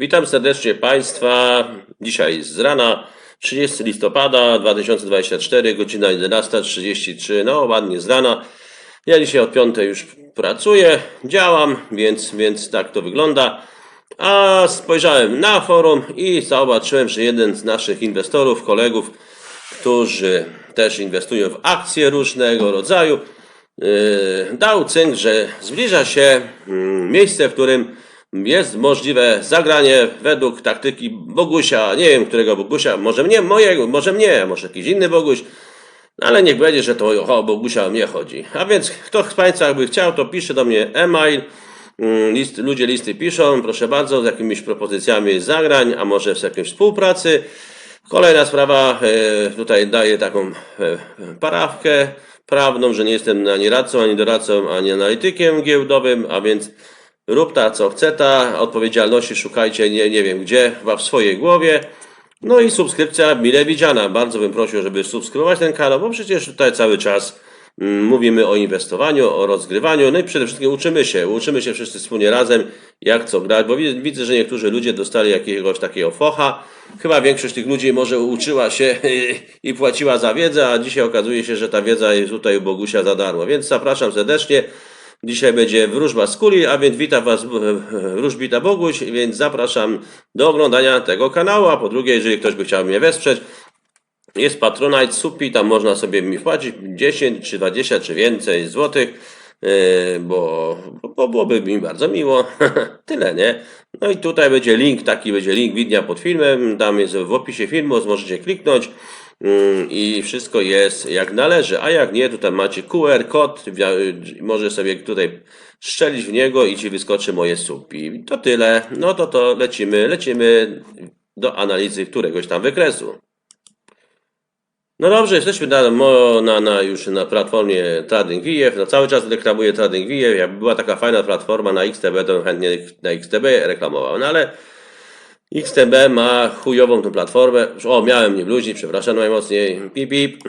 Witam serdecznie Państwa. Dzisiaj z rana 30 listopada 2024, godzina 11.33. No, ładnie z rana. Ja dzisiaj od 5 już pracuję, działam, więc, więc tak to wygląda. A spojrzałem na forum i zobaczyłem, że jeden z naszych inwestorów, kolegów, którzy też inwestują w akcje różnego rodzaju, yy, dał cynk, że zbliża się mm, miejsce, w którym jest możliwe zagranie według taktyki Bogusia. Nie wiem, którego Bogusia, może mnie, mojego, może mnie, może jakiś inny Boguś. No ale niech będzie, że to o Bogusia mnie chodzi. A więc kto z Państwa by chciał, to pisze do mnie e-mail. Mm, List, ludzie listy piszą, proszę bardzo, z jakimiś propozycjami zagrań, a może z jakiejś współpracy. Kolejna sprawa, e, tutaj daję taką e, parawkę prawną, że nie jestem ani radcą, ani doradcą, ani analitykiem giełdowym, a więc rób ta co chce ta, odpowiedzialności szukajcie nie, nie wiem gdzie, chyba w swojej głowie. No i subskrypcja mile widziana. Bardzo bym prosił, żeby subskrybować ten kanał, bo przecież tutaj cały czas mm, mówimy o inwestowaniu, o rozgrywaniu, no i przede wszystkim uczymy się, uczymy się wszyscy wspólnie razem, jak co grać, bo wi- widzę, że niektórzy ludzie dostali jakiegoś takiego focha. Chyba większość tych ludzi może uczyła się i płaciła za wiedzę, a dzisiaj okazuje się, że ta wiedza jest tutaj u Bogusia za darmo. Więc zapraszam serdecznie. Dzisiaj będzie wróżba z kuli, a więc witam Was e, e, wróżbita Boguś, więc zapraszam do oglądania tego kanału, a po drugie, jeżeli ktoś by chciał mnie wesprzeć, jest Patronite Supi, tam można sobie mi wpłacić 10 czy 20 czy więcej złotych, yy, bo, bo byłoby mi bardzo miło. Tyle, nie? No i tutaj będzie link, taki będzie link widnia pod filmem, tam jest w opisie filmu, możecie kliknąć i wszystko jest jak należy, a jak nie, tutaj macie QR kod, może sobie tutaj strzelić w niego i Ci wyskoczy moje supi. To tyle, no to to lecimy, lecimy do analizy któregoś tam wykresu. No dobrze, jesteśmy na, na, na już na platformie TradingView. No cały czas reklamuję TradingView. Jakby była taka fajna platforma na XTB, to bym chętnie na XTB reklamował. No ale XTB ma chujową tą platformę. O, miałem nie bluźnić, przepraszam najmocniej. Pip, pip.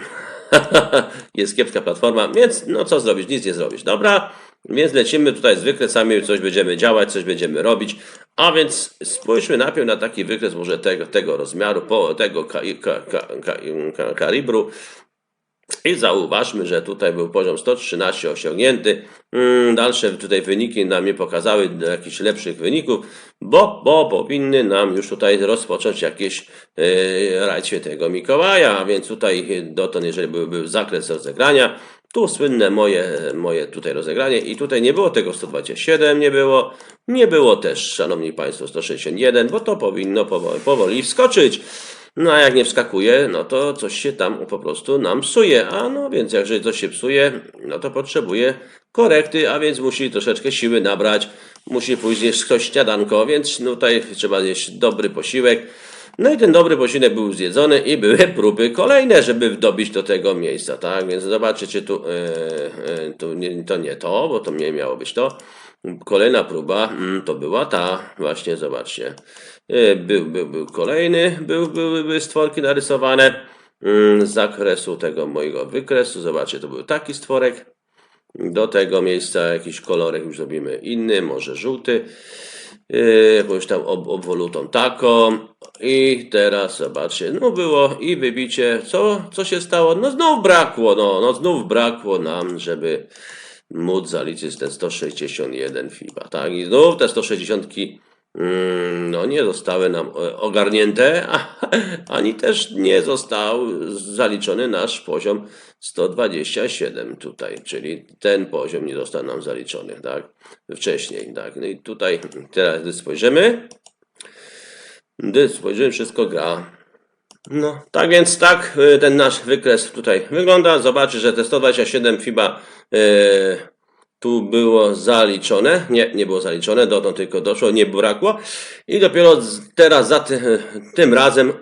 Jest kiepska platforma, więc no co zrobić? Nic nie zrobisz. Dobra, więc lecimy tutaj z wykresami, coś będziemy działać, coś będziemy robić. A więc spójrzmy najpierw na taki wykres może tego, tego rozmiaru, po, tego ka, ka, ka, ka, ka, kalibru. I zauważmy, że tutaj był poziom 113 osiągnięty. Mm, Dalsze tutaj wyniki nam nie pokazały jakichś lepszych wyników, bo, bo powinny nam już tutaj rozpocząć jakieś yy, rajd świętego Mikołaja, więc tutaj dotąd, jeżeli był, był zakres rozegrania, tu słynne moje, moje tutaj rozegranie i tutaj nie było tego 127, nie było, nie było też, szanowni państwo, 161, bo to powinno powoli, powoli wskoczyć. No a jak nie wskakuje, no to coś się tam po prostu nam psuje. A no więc jeżeli coś się psuje, no to potrzebuje korekty, a więc musi troszeczkę siły nabrać, musi pójść zjeść ktoś śniadanko, więc tutaj trzeba zjeść dobry posiłek. No i ten dobry posiłek był zjedzony i były próby kolejne, żeby dobić do tego miejsca, tak? Więc zobaczycie tu, e, e, tu nie, to nie to, bo to nie miało być to. Kolejna próba mm, to była ta, właśnie zobaczcie. E, Był, był, był kolejny, był, były, były stworki narysowane mm, z zakresu tego mojego wykresu. Zobaczcie, to był taki stworek. Do tego miejsca jakiś kolorek już zrobimy inny, może żółty. Yy, jakąś tam ob obwolutą taką. I teraz zobaczcie, no było i wybicie. Co, co się stało? No znów brakło, no, no znów brakło nam, żeby móc zaliczyć ten 161 FIBA, tak? I znów te 160 mm, no nie zostały nam e, ogarnięte, a, ani też nie został zaliczony nasz poziom 127 tutaj, czyli ten poziom nie został nam zaliczony, tak? Wcześniej, tak? No i tutaj teraz gdy spojrzymy, gdy spojrzymy, wszystko gra. No, tak więc tak y, ten nasz wykres tutaj wygląda. Zobaczy, że te 127 FIBA y, tu było zaliczone. Nie, nie było zaliczone, dotąd tylko doszło, nie brakło. I dopiero teraz za ty, tym razem y,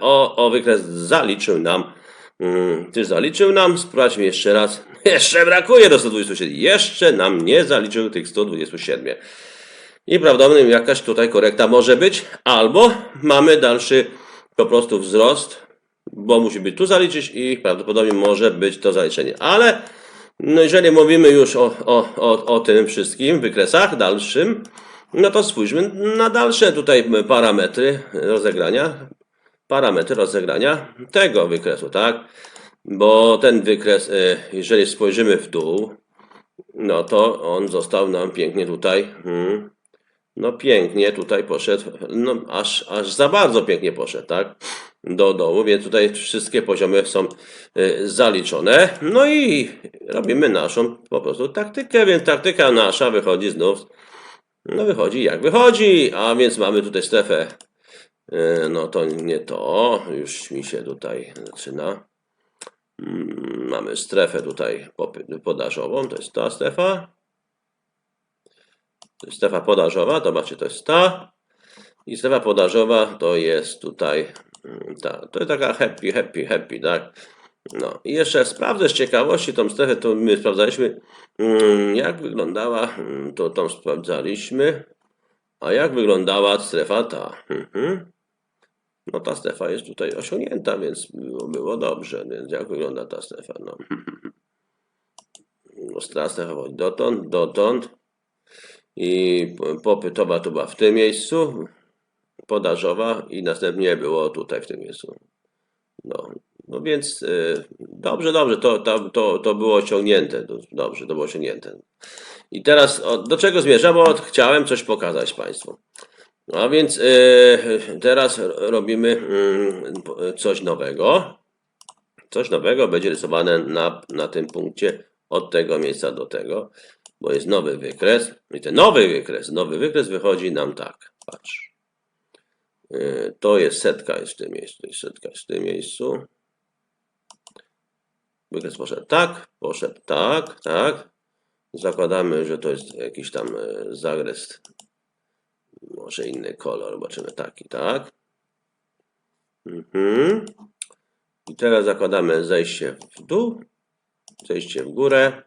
o, o wykres zaliczył nam. Mm, Ty zaliczył nam, sprawdźmy jeszcze raz. Jeszcze brakuje do 127. Jeszcze nam nie zaliczył tych 127. I prawdopodobnie jakaś tutaj korekta może być, albo mamy dalszy po prostu wzrost, bo musi być tu zaliczyć i prawdopodobnie może być to zaliczenie. Ale no jeżeli mówimy już o, o, o, o tym wszystkim wykresach dalszym, No to spójrzmy na dalsze tutaj parametry rozegrania. Parametry rozegrania tego wykresu, tak? Bo ten wykres, y, jeżeli spojrzymy w dół, no to on został nam pięknie tutaj. mm, No pięknie tutaj poszedł, no aż, aż za bardzo pięknie poszedł, tak? Do dołu, więc tutaj wszystkie poziomy są y, zaliczone. No i robimy naszą po prostu taktykę, więc taktyka nasza wychodzi znów, no wychodzi jak wychodzi, a więc mamy tutaj strefę, y, no to nie to, już mi się tutaj zaczyna. Mm, Mamy strefę tutaj podażową, to jest ta strefa. To jest strefa podażowa, zobaczcie, to jest ta. I strefa podażowa to jest tutaj mm, ta. To jest taka happy, happy, happy, tak? No i jeszcze sprawdzę z ciekawości tą strefę, to my sprawdzaliśmy, mm, jak wyglądała, mm, to tą sprawdzaliśmy, a jak wyglądała strefa ta. Mhm. No ta strefa jest tutaj osiągnięta, więc było, było dobrze. Więc jak wygląda ta strefa? No. No, ta strefa dotąd, dotąd. I po- popytowa to była w tym miejscu, podażowa i następnie było tutaj w tym miejscu. No, no więc y, dobrze, dobrze, to, to, to, to było osiągnięte. Dobrze, to było osiągnięte. I teraz o, do czego zmierzam? Bo chciałem coś pokazać Państwu. A więc y, teraz robimy mm, coś nowego. Coś nowego będzie rysowane na, na tym punkcie od tego miejsca do tego, bo jest nowy wykres. I ten nowy wykres, nowy wykres wychodzi nam tak. Patrz. Y, To jest setka jest w tym miejscu, jest setka jest w tym miejscu. Wykres poszedł tak, poszedł tak, tak. Zakładamy, że to jest jakiś tam e, zagres może inny kolor, zobaczymy taki, tak? Mhm. I teraz zakładamy zejście w dół, zejście w górę.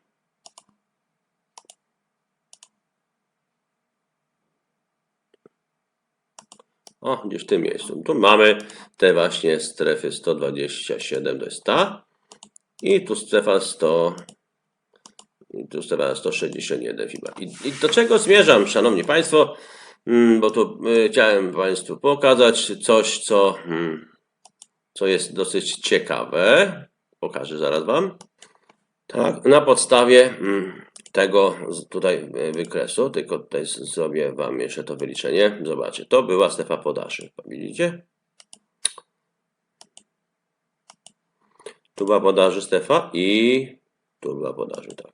O, gdzieś w tym miejscu. Tu mamy te właśnie strefy 127, to jest ta. I tu strefa 100, i tu strefa 161 chyba. I, I do czego zmierzam, szanowni państwo? Mm, bo tu y, chciałem Państwu pokazać coś, co, mm, co jest dosyć ciekawe. Pokażę zaraz Wam. Tak, na podstawie mm, tego tutaj y, wykresu, tylko tutaj zrobię Wam jeszcze to wyliczenie. Zobaczcie, to była strefa podaży. Widzicie? Tu była podaży strefa i tu była podaży, tak.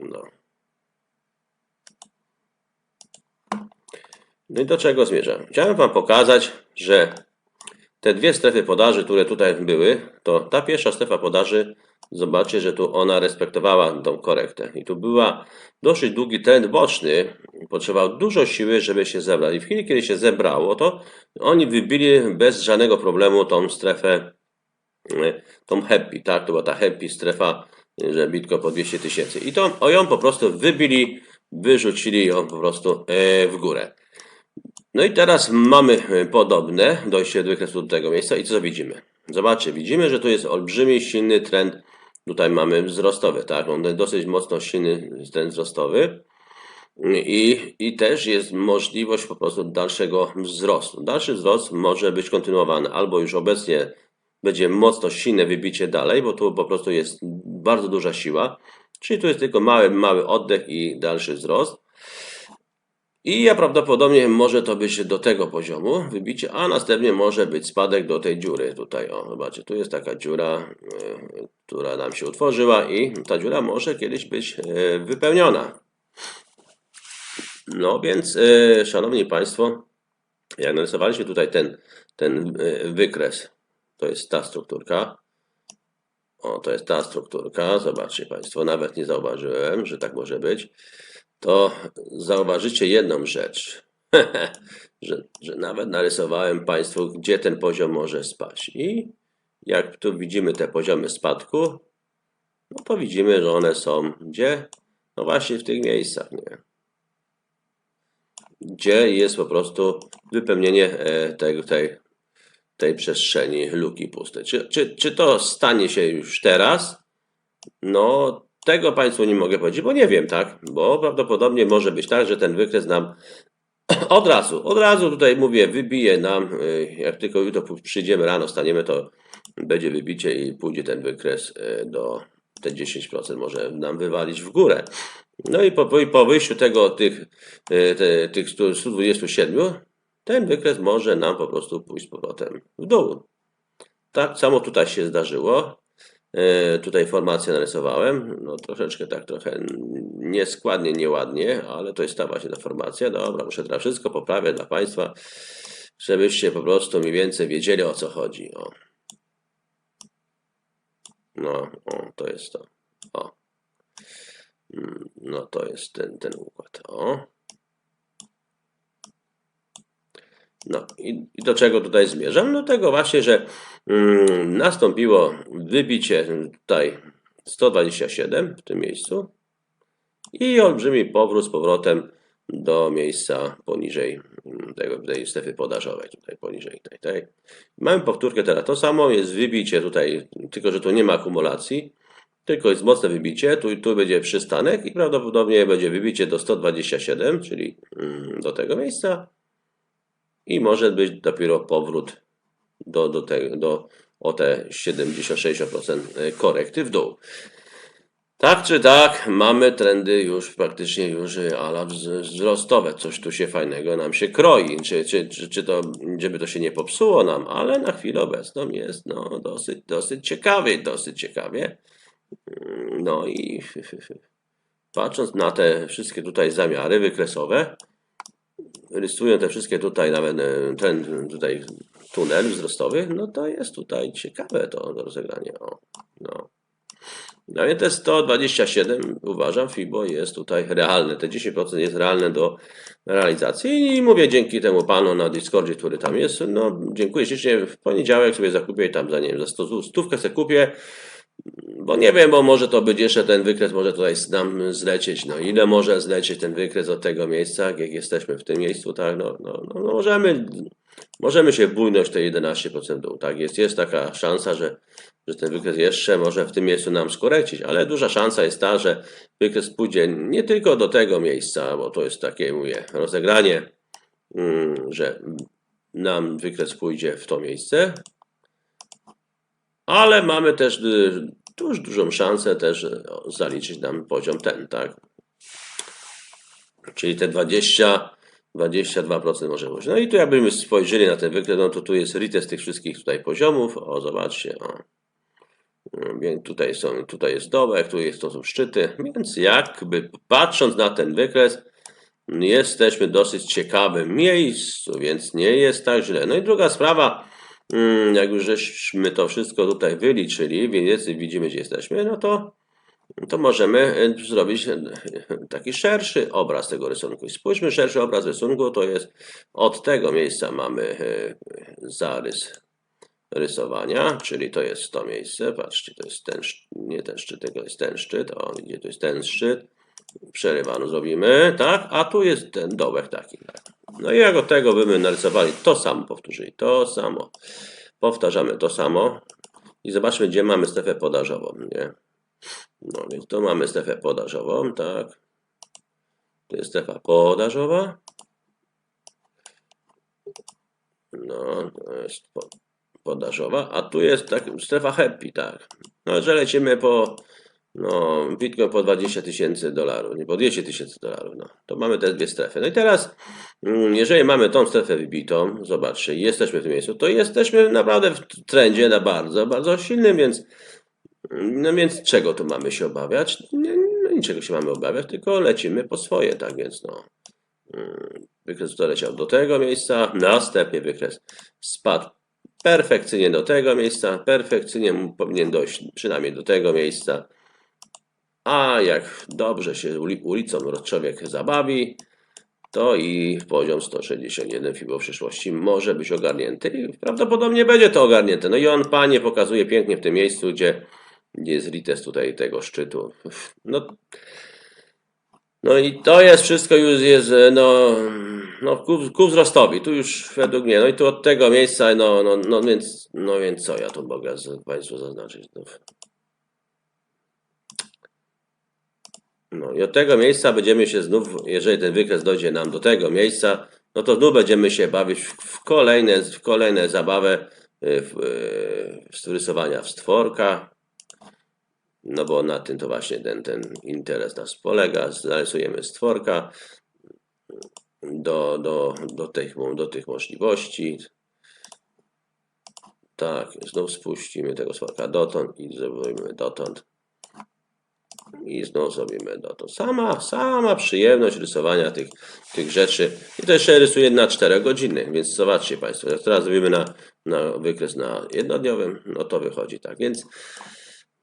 No. No i do czego zmierzam? Chciałem Wam pokazać, że te dwie strefy podaży, które tutaj były, to ta pierwsza strefa podaży, zobaczcie, że tu ona respektowała tą korektę. I tu była dosyć długi trend boczny, potrzebował dużo siły, żeby się zebrać. I w chwili, kiedy się zebrało, to oni wybili bez żadnego problemu tą strefę, y, tą happy, tak? To była ta happy strefa, y, że bitko po 200 tysięcy. I to o ją po prostu wybili, wyrzucili ją po prostu e, w górę. No i teraz mamy e, podobne dojście do wykresu do tego miejsca i co widzimy? Zobaczcie, widzimy, że tu jest olbrzymi, silny trend. Tutaj mamy wzrostowy, tak? On dosyć mocno silny trend wzrostowy. I, I też jest możliwość po prostu dalszego wzrostu. Dalszy wzrost może być kontynuowany albo już obecnie będzie mocno silne wybicie dalej, bo tu po prostu jest bardzo duża siła. Czyli tu jest tylko mały, mały oddech i dalszy wzrost. I ja prawdopodobnie może to być do tego poziomu wybicie, a następnie może być spadek do tej dziury tutaj. O, zobaczcie, tu jest taka dziura, y, która nam się utworzyła i ta dziura może kiedyś być y, wypełniona. No więc, y, szanowni Państwo, jak narysowaliśmy tutaj ten, ten wykres, to jest ta strukturka. O, to jest ta strukturka. Zobaczcie Państwo, nawet nie zauważyłem, że tak może być to zauważycie jedną rzecz, że, że nawet narysowałem Państwu, gdzie ten poziom może spaść. I jak tu widzimy te poziomy spadku, no to widzimy, że one są gdzie? No właśnie w tych miejscach, nie? Gdzie jest po prostu wypełnienie e, tej, tej, tej przestrzeni luki pustej. Czy, czy, czy to stanie się już teraz? No, tego Państwu nie mogę powiedzieć, bo nie wiem, tak? Bo prawdopodobnie może być tak, że ten wykres nam od razu, od razu tutaj mówię, wybije nam, y, jak tylko jutro przyjdziemy rano, staniemy, to będzie wybicie i pójdzie ten wykres y, do te 10% może nam wywalić w górę. No i po, i po wyjściu tego, tych, y, te, tych 100 127, ten wykres może nam po prostu pójść z powrotem w dół. Tak samo tutaj się zdarzyło. E, Tutaj formację narysowałem. No troszeczkę tak, trochę nieskładnie, nieładnie, ale to jest ta właśnie ta formacja. Dobra, muszę teraz wszystko poprawiać dla Państwa, żebyście po prostu mniej więcej wiedzieli o co chodzi. O. No, o, to jest to. O. Mm, No to jest ten, ten układ. O. No i, do czego tutaj zmierzam? Do tego właśnie, że mm, nastąpiło wybicie tutaj 127 w tym miejscu i olbrzymi powrót z powrotem do miejsca poniżej mm, tego, tej strefy podażowej, tutaj poniżej tej, tej. Mamy powtórkę teraz, to samo jest wybicie tutaj, tylko że tu nie ma akumulacji, tylko jest mocne wybicie, tu, tu będzie przystanek i prawdopodobnie będzie wybicie do 127, czyli mm, do tego miejsca i może być dopiero powrót do, do, te, do o te 70-60% korekty w dół. Tak czy tak, mamy trendy już praktycznie już ala wz- wzrostowe. Coś tu się fajnego nam się kroi. Czy, czy, czy, czy to, żeby to się nie popsuło nam, ale na chwilę obecną jest no, dosyć, dosyć ciekawie, dosyć ciekawie. No i patrząc na te wszystkie tutaj zamiary wykresowe, rysują te wszystkie tutaj nawet e, ten tutaj tunel wzrostowy, no to jest tutaj ciekawe to do rozegrania. O, no. No więc te 127 uważam FIBO jest tutaj realne. Te 10% jest realne do realizacji i mówię dzięki temu panu na Discordzie, który tam jest. No dziękuję ślicznie. W poniedziałek sobie zakupię tam za nie wiem, za 100 zł, stówkę sobie kupię. Bo nie wiem, bo może to być jeszcze ten wykres, może tutaj nam zlecieć. No ile może zlecieć ten wykres od tego miejsca, jak jesteśmy w tym miejscu, tak? No, no, no, no możemy, możemy się bójność te 11% dół, tak? Jest, jest taka szansa, że, że ten wykres jeszcze może w tym miejscu nam skorecić, ale duża szansa jest ta, że wykres pójdzie nie tylko do tego miejsca, bo to jest takie, mówię, rozegranie, mm, że nam wykres pójdzie w to miejsce, ale mamy też y, tuż dużą szansę też y, zaliczyć nam poziom ten, tak? Czyli te 20, 22% może być. No i tu jakbyśmy spojrzeli na ten wykres, no to tu jest retest tych wszystkich tutaj poziomów. O, zobaczcie, o. Więc tutaj są, tutaj jest dołek, tu jest, to są szczyty, więc jakby patrząc na ten wykres, jesteśmy w dosyć ciekawym miejscu, więc nie jest tak źle. No i druga sprawa, jak już żeśmy to wszystko tutaj wyliczyli, widzimy, gdzie jesteśmy, no to, to możemy e, zrobić e, taki szerszy obraz tego rysunku. Spójrzmy, szerszy obraz rysunku to jest od tego miejsca mamy e, zarys rysowania, czyli to jest to miejsce, patrzcie, to jest ten, nie ten szczyt, tylko jest ten szczyt, o, widzicie, to jest ten szczyt, przerywano zrobimy, tak, a tu jest ten dołek taki, tak. No i jak od tego byśmy narysowali, to samo powtórzyli, to samo, powtarzamy to samo i zobaczmy, gdzie mamy strefę podażową, nie? No więc tu mamy strefę podażową, tak, to jest strefa podażowa, no, to jest po, podażowa, a tu jest tak, strefa happy, tak. No, że lecimy po, no, Bitcoin po 20 tysięcy dolarów, nie po 200 tysięcy dolarów, no. To mamy te dwie strefy. No i teraz, mm, jeżeli mamy tą strefę wybitą, zobaczcie, jesteśmy w tym miejscu, to jesteśmy naprawdę w trendzie na bardzo, bardzo silnym, więc, no więc czego tu mamy się obawiać? Nie, no, niczego się mamy obawiać, tylko lecimy po swoje, tak więc, no. Mm, Wykres doleciał do tego miejsca, następnie wykres spadł perfekcyjnie do tego miejsca, perfekcyjnie powinien dojść przynajmniej do tego miejsca. A jak dobrze się uli- ulicą człowiek zabawi, to i poziom 161 FIBO w przyszłości może być ogarnięty i prawdopodobnie będzie to ogarnięte. No i on panie pokazuje pięknie w tym miejscu, gdzie, jest retest tutaj tego szczytu. No, no i to jest wszystko już jest, no, no ku, ku wzrostowi, tu już według mnie, no i tu od tego miejsca, no, no, no więc, no więc co ja tu mogę Państwu zaznaczyć? No. No i od tego miejsca będziemy się znów, jeżeli ten wykres dojdzie nam do tego miejsca, no to znów będziemy się bawić w w kolejne, w kolejne zabawę y, w, y, z rysowania w stworka. No bo na tym to właśnie ten, ten interes nas polega. Zarysujemy stworka do, do, do, tych, do tych możliwości. Tak, znów spuścimy tego stworka dotąd i zrobimy dotąd. I znów zrobimy dotąd. Sama, sama przyjemność rysowania tych, tych rzeczy. I to jeszcze rysuję na 4 godziny, więc zobaczcie Państwo. Jak teraz zrobimy na, na wykres na jednodniowym, no to wychodzi tak. Więc,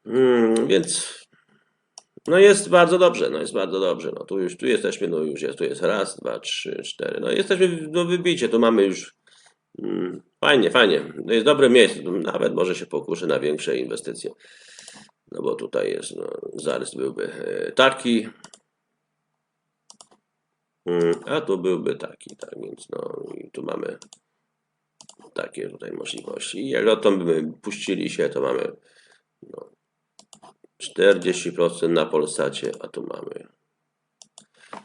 mm, więc no jest bardzo dobrze, no jest bardzo dobrze. No tu już tu jesteśmy, no już jest, tu jest raz, dwa, trzy, cztery. No jesteśmy no wybicie, tu mamy już mm, fajnie, fajnie. To jest dobre miejsce, nawet może się pokuszę na większe inwestycje. No bo tutaj jest, no, zarys byłby e, taki, Mm, a tu byłby taki, tak więc no i tu mamy takie tutaj możliwości. I jak to by puścili się, to mamy no, 40% na Polsacie, a tu mamy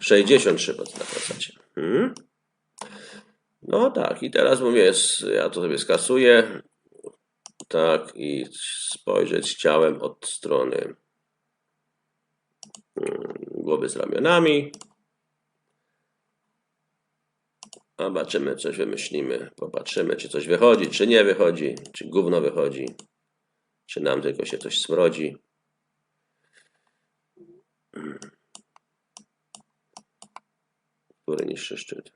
63% na Polsacie. Hmm? No tak, i teraz mówię, ja to sobie skasuję. Tak, i spojrzeć ciałem od strony mm, głowy z ramionami. Zobaczymy, coś wymyślimy, popatrzymy, czy coś wychodzi, czy nie wychodzi, czy gówno wychodzi, czy nam tylko się coś smrodzi. Który niższy szczyt?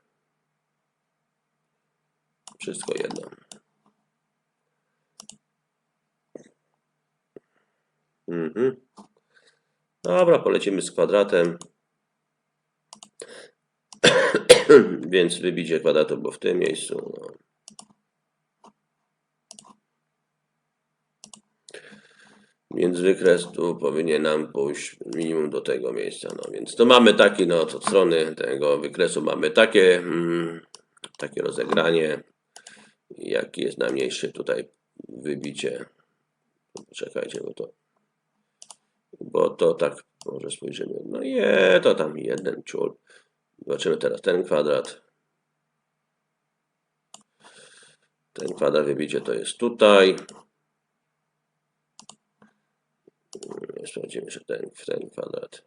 Wszystko jedno. Mhm. Dobra, polecimy z kwadratem. Więc wybicie kwadratu było w tym miejscu. No. Więc wykres tu powinien nam pójść minimum do tego miejsca. No więc to mamy taki, no od strony tego wykresu mamy takie, mm, takie rozegranie. Jaki jest najmniejszy tutaj wybicie. Czekajcie, bo to bo to tak może spojrzymy. No je, to tam jeden ciul. Zobaczymy teraz ten kwadrat. Ten kwadrat wybicie to jest tutaj. Sprawdzimy się ten, ten kwadrat.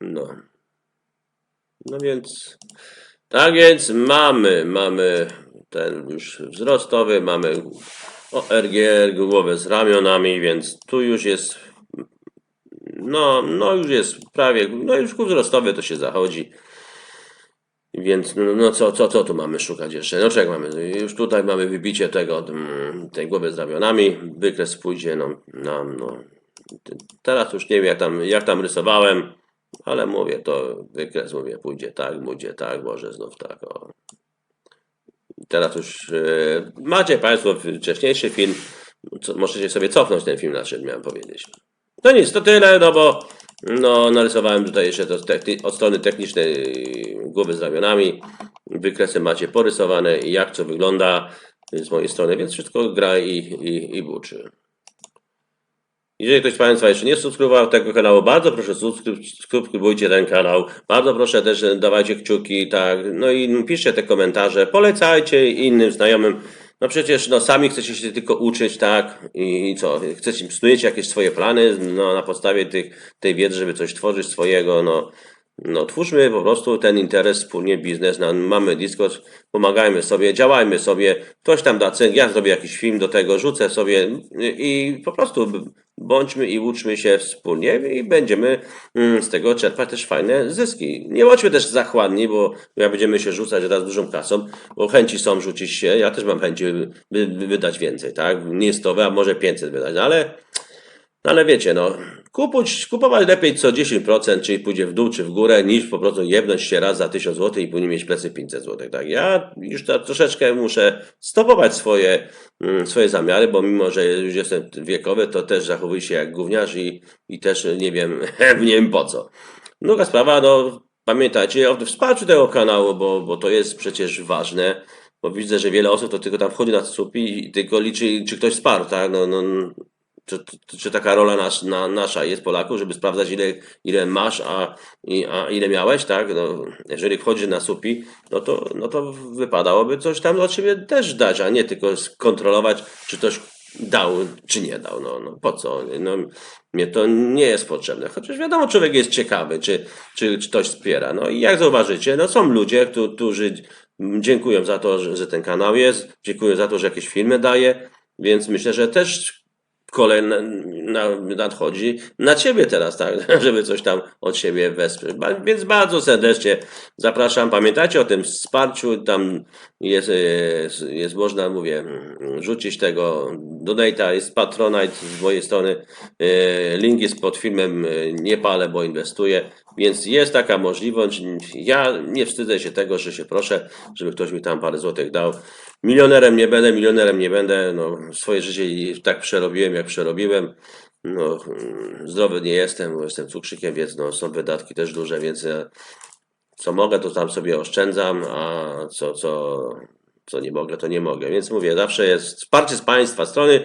No. No więc, tak więc mamy, mamy ten już wzrostowy, mamy ORG, głowę z ramionami, więc tu już jest, no, no już jest prawie, no już ku wzrostowy to się zachodzi. Więc no, no co, co, co tu mamy szukać jeszcze? No czego mamy? Już tutaj mamy wybicie tego, mm, tej głowy z ramionami, wykres pójdzie no, nam, no. Teraz już nie wiem jak tam, jak tam rysowałem, ale mówię, to wykres, mówię, pójdzie tak, pójdzie tak, może znów tak, o. Teraz już e, macie Państwo wcześniejszy film, co, możecie sobie cofnąć ten film, na czym miałem powiedzieć. No nic, to tyle, no bo no, narysowałem tutaj jeszcze to od strony technicznej głowy z ramionami. Wykresy macie porysowane i jak co wygląda z mojej strony, więc wszystko gra i, i, i buczy. Jeżeli ktoś z Państwa jeszcze nie subskrybował tego kanału, bardzo proszę subskryb- subskrybujcie ten kanał. Bardzo proszę też e, dawajcie kciuki, tak. No i piszcie te komentarze, polecajcie innym znajomym. No przecież no, sami chcecie się tylko uczyć, tak? I, i co? Chcecie, snujecie jakieś swoje plany no, na podstawie tych, tej wiedzy, żeby coś tworzyć swojego, no. No, twórzmy po prostu ten interes wspólnie, biznes. No, mamy Discord, pomagajmy sobie, działajmy sobie. Ktoś tam da cynk, ja zrobię jakiś film do tego, rzucę sobie i po prostu bądźmy i uczmy się wspólnie i będziemy mm, z tego czerpać też fajne zyski. Nie bądźmy też zachładni, bo jak będziemy się rzucać raz dużą kasą, bo chęci są rzucić się, ja też mam chęci wydać więcej, tak? Nie 100, a może 500 wydać, no ale no ale wiecie, no, kupuć, kupować lepiej co 10%, czyli pójdzie w dół czy w górę, niż po prostu jebnąć się raz za 1000 zł i później mieć plecy 500 zł. Tak, ja już ta, troszeczkę muszę stopować swoje, mm, swoje zamiary, bo mimo, że już jestem wiekowy, to też zachowuję się jak gówniarz i, i też nie wiem, nie wiem po co. Druga sprawa, no, pamiętajcie o wsparciu tego kanału, bo, bo to jest przecież ważne. Bo widzę, że wiele osób to tylko tam wchodzi na supi i tylko liczy, czy ktoś wsparł, tak? No, no, czy, czy, czy taka rola nas, na, nasza jest Polaków, żeby sprawdzać ile, ile masz, a, i, a ile miałeś, tak? No, jeżeli wchodzisz na supi, no to, no to wypadałoby coś tam od siebie też dać, a nie tylko skontrolować, czy ktoś dał, czy nie dał. No, no po co? No, mnie to nie jest potrzebne. Chociaż wiadomo, człowiek jest ciekawy, czy, czy, czy ktoś wspiera. No i jak zauważycie, no są ludzie, którzy, dziękują za to, że ten kanał jest, dziękują za to, że jakieś filmy daje, więc myślę, że też kolej na, na, nadchodzi na ciebie teraz, tak, żeby coś tam od siebie wesprzeć. Ba- Więc bardzo serdecznie zapraszam. Pamiętajcie o tym wsparciu. Tam jest, jest, jest można, mówię, rzucić tego donate'a, jest Patronite z mojej strony. E, Link jest pod filmem. e, Nie palę, bo inwestuję. Więc jest taka możliwość. Ja nie wstydzę się tego, że się proszę, żeby ktoś mi tam parę złotych dał. Milionerem nie będę, milionerem nie będę. No, swoje życie tak przerobiłem, jak przerobiłem. No, mm, zdrowy nie jestem, bo jestem cukrzykiem, więc no, są wydatki też duże, więc co mogę, to tam sobie oszczędzam, a co, co, co nie mogę, to nie mogę. Więc mówię, zawsze jest wsparcie z Państwa strony.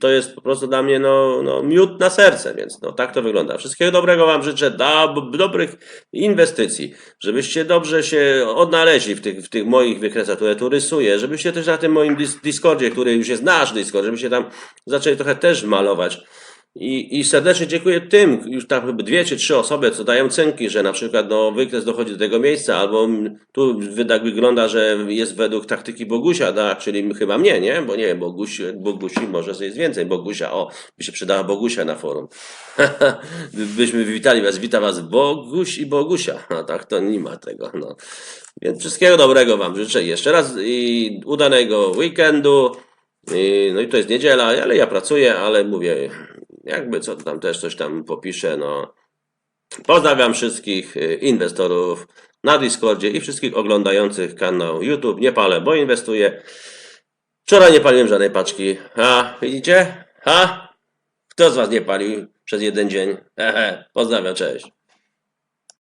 To jest po prostu dla mnie no, no, miód na serce, więc no, tak to wygląda. Wszystkiego dobrego Wam życzę, dob- dobrych inwestycji, żebyście dobrze się odnaleźli w tych, w tych moich wykresach, które tu rysuję, żebyście też na tym moim dis- Discordzie, który już jest nasz Discord, żebyście tam zaczęli trochę też malować. I, I serdecznie dziękuję tym, już chyba dwie czy trzy osoby, co dają cynki, że na przykład no, wykres dochodzi do tego miejsca, albo tu tak wygląda, że jest według taktyki Bogusia, tak, czyli chyba mnie, nie? Bo nie wiem, Bogusi, Bogusi może jest więcej. Bogusia, o, by się przydała Bogusia na forum. Byśmy witali was, wita was Boguś i Bogusia. A tak to nie ma tego, no. Więc wszystkiego dobrego wam życzę jeszcze raz i udanego weekendu. I, no i to jest niedziela, ale ja pracuję, ale mówię, jakby co tam też coś tam popiszę, no. Pozdrawiam wszystkich y, inwestorów na Discordzie i wszystkich oglądających kanał YouTube. Nie palę, bo inwestuję. Wczoraj nie paliłem żadnej paczki. A, widzicie? Ha? Kto z was nie palił przez jeden dzień? Hehe, pozdrawiam, cześć.